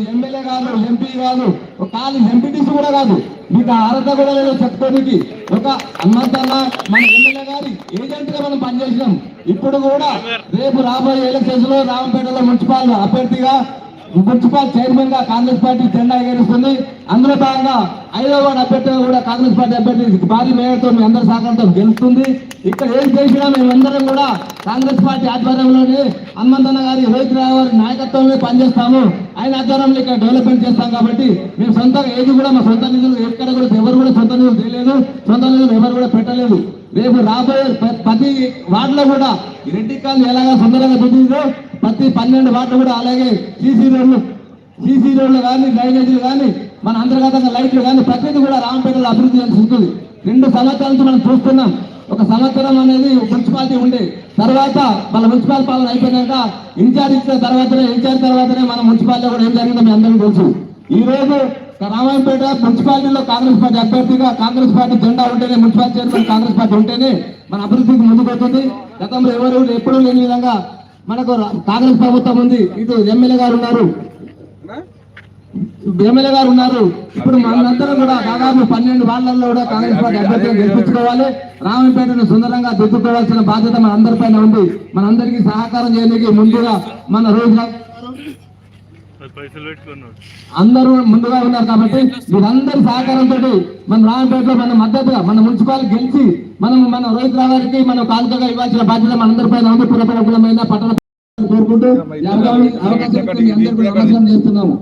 నువ్వు ఎమ్మెల్యే కాదు ఎంపీ కాదు ఒక కాదు ఎంపీటీసీ కూడా కాదు. మీకు అర్హత కూడా లేదు చెప్పుకోనికి ఒక అన్నంతన్న మన ఎమ్మెల్యే గారి ఏజెంట్గా మనం పనిచేసినాం. ఇప్పుడు కూడా రేపు రాబోయే ఎలక్షన్స్లో రామపేటలో మున్సిపాల్ అభ్యర్థిగా మున్సిపల్ చైర్మన్గా కాంగ్రెస్ పార్టీ జెండా ఎగరేస్తుంది. అందులో భాగంగా ఐదో అభ్యర్థిగా కూడా కాంగ్రెస్ పార్టీ అభ్యర్థి భారీ మేయర్తో మీ అందరి సహకారంతో గెలుస్తుంది. ఇక్కడ ఏం చేసినా మేమందరం కూడా కాంగ్రెస్ పార్టీ ఆధ్వర్యంలోనే హనుమంతన్న గారి రోహిత్ రావు గారి నాయకత్వంలో పనిచేస్తాము. ఆయన ఆధ్వర్యంలో ఇక్కడ డెవలప్మెంట్ చేస్తాం కాబట్టి మేము సొంతంగా ఏది కూడా మా సొంత నిధులు ఎక్కడ కూడా ఎవరు కూడా సొంత నిధులు తెలియలేదు సొంత నిధులు ఎవరు కూడా పెట్టలేదు. రేపు రాబోయే ప్రతి వార్డులో కూడా రెడ్డి కాలనీ ఎలాగా సుందరంగా దిద్దిందో ప్రతి పన్నెండు వార్డులు కూడా అలాగే సీసీ రోడ్లు సీసీ రోడ్లు కానీ డ్రైనేజీలు కానీ మన అంతర్గతంగా లైట్లు కానీ ప్రతిదీ కూడా రామపేటలో అభివృద్ధి చెందుతుంది. రెండు సంవత్సరాల నుంచి మనం చూస్తున్నాం. ఒక సంవత్సరం అనేది మున్సిపాలిటీ ఉండే. తర్వాత మన మున్సిపల్ పాలన అయిపోయినాక ఇన్ఛార్జ్ ఇచ్చిన తర్వాతనే ఇన్ఛార్జ్ తర్వాతనే మన మున్సిపాలిటీ కూడా ఏం జరిగిందో మీ అందరికీ తెలుసు. ఈ రోజు రామాయణపేట మున్సిపాలిటీలో కాంగ్రెస్ పార్టీ అభ్యర్థిగా కాంగ్రెస్ పార్టీ జెండా ఉంటేనే మున్సిపాలిటీ చైర్మన్ కాంగ్రెస్ పార్టీ ఉంటేనే మన అభివృద్ధికి ముందుకుపోతుంది గతంలో ఎవరు ఎప్పుడూ లేని విధంగా మనకు కాంగ్రెస్ ప్రభుత్వం ఉంది. ఇటు ఎమ్మెల్యే గారు ఉన్నారు. ఎమ్మెల్యే గారు ఉన్నారు. ఇప్పుడు మనందరం కూడా దాదాపు పన్నెండు వార్డులలో కూడా కాంగ్రెస్ పార్టీ అభ్యర్థులను గెలిపించుకోవాలి. రామపేటను సుందరంగా దిద్దుకోవాల్సిన బాధ్యత మన అందరిపైన ఉంది. మనందరికీ సహకారం చేయడానికి ముందుగా మన రోజు అందరూ ముందుగా ఉన్నారు కాబట్టి మీరందరి సహకారంతో మన రామపేటలో మన మద్దతుగా మన మున్సిపాల్ గెలిచి మనం మన రోహిత్ రావడానికి మనం కానుకగా ఇవ్వాల్సిన బాధ్యత మనందరిపైన ఉంది. పురపరకులమైన పట్టణ కోరుకుంటూ అవకాశం చేస్తున్నాము.